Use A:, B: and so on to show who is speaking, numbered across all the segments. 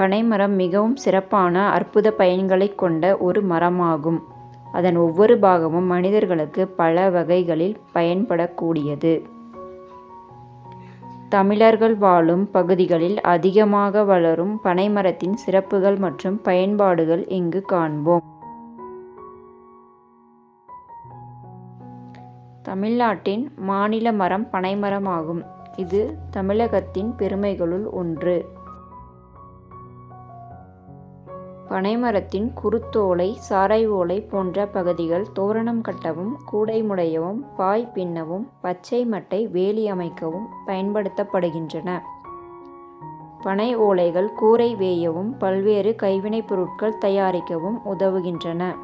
A: பனைமரம் மிகவும் சிறப்பான அற்புத பயன்களைக் கொண்ட ஒரு மரமாகும். அதன் ஒவ்வொரு பாகமும் மனிதர்களுக்கு பல வகைகளில் பயன்படக்கூடியது. தமிழர்கள் வாழும் பகுதிகளில் அதிகமாக வளரும் பனைமரத்தின் சிறப்புகள் மற்றும் பயன்பாடுகள் இங்கு காண்போம். தமிழ்நாட்டின் மாநில மரம் பனைமரமாகும். இது தமிழகத்தின் பெருமைகளுள் ஒன்று. பனைமரத்தின் குருத்தோலை சாரை ஓலை போன்ற பகுதிகள் தோரணம் கட்டவும் கூடை முடையவும் பாய் பின்னவும் பச்சை மட்டை வேலி அமைக்கவும் பயன்படுத்தப்படுகின்றன. பனை ஓலைகள் கூரை வேயவும் பல்வேறு கைவினைப் பொருட்கள் தயாரிக்கவும் உதவுகின்றன.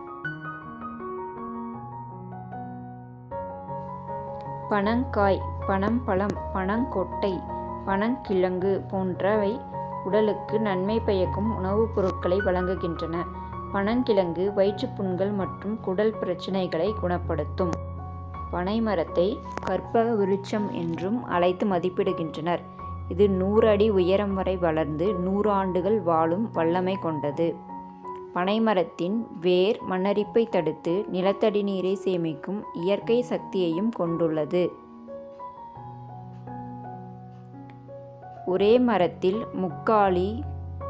A: பனங்காய் பனம்பழம் பனங்கொட்டை பனங்கிழங்கு போன்றவை உடலுக்கு நன்மை பயக்கும் உணவுப் பொருட்களை வழங்குகின்றன. பனங்கிழங்கு வயிற்றுப்புண்கள் மற்றும் குடல் பிரச்சினைகளை குணப்படுத்தும். பனைமரத்தை கற்பக விருட்சம் என்றும் அழைத்து மதிப்பிடுகின்றனர். இது நூறு அடி உயரம் வரை வளர்ந்து நூறாண்டுகள் வாழும் வல்லமை கொண்டது. பனைமரத்தின் வேர் மண்ணரிப்பை தடுத்து நிலத்தடி நீரை சேமிக்கும் இயற்கை சக்தியையும் கொண்டுள்ளது. ஒரே மரத்தில் முக்காலி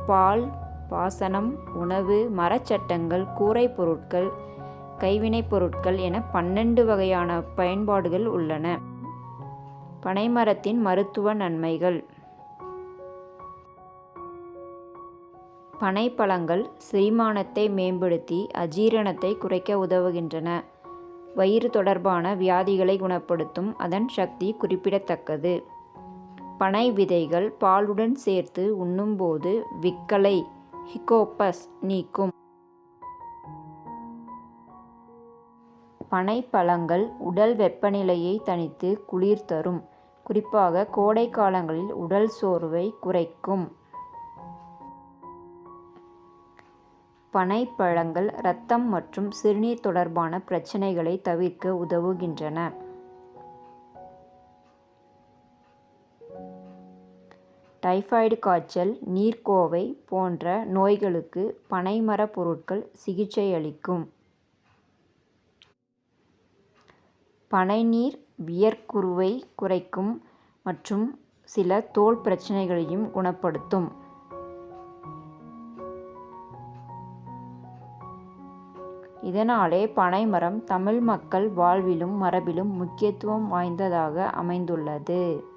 A: பால் பாசனம் உணவு மரச்சட்டங்கள் கூரை பொருட்கள் கைவினைப் பொருட்கள் என பன்னெண்டு வகையான பயன்பாடுகள் உள்ளன. பனைமரத்தின் மருத்துவ நன்மைகள் பனைப்பழங்கள் செரிமானத்தை மேம்படுத்தி அஜீரணத்தை குறைக்க உதவுகின்றன. வயிறு தொடர்பான வியாதிகளை குணப்படுத்தும் அதன் சக்தி குறிப்பிடத்தக்கது. பனை விதைகள் பாலுடன் சேர்த்து உண்ணும்போது விக்கலை ஹிகோப்பஸ் நீக்கும். பனைப்பழங்கள் உடல் வெப்பநிலையை தணித்து குளிர் தரும். குறிப்பாக கோடை காலங்களில் உடல் சோர்வை குறைக்கும். பனைப்பழங்கள் இரத்தம் மற்றும் சிறுநீர் தொடர்பான பிரச்சினைகளை தவிர்க்க உதவுகின்றன. டைபாய்டு காய்ச்சல் நீர்க்கோவை போன்ற நோய்களுக்கு பனைமரப் பொருட்கள் சிகிச்சையளிக்கும். பனைநீர் வியர்க்குருவை குறைக்கும் மற்றும் சில தோல் பிரச்சனைகளையும் குணப்படுத்தும். இதனாலே பனைமரம் தமிழ் மக்கள் வாழ்விலும் மரபிலும் முக்கியத்துவம் வாய்ந்ததாக அமைந்துள்ளது.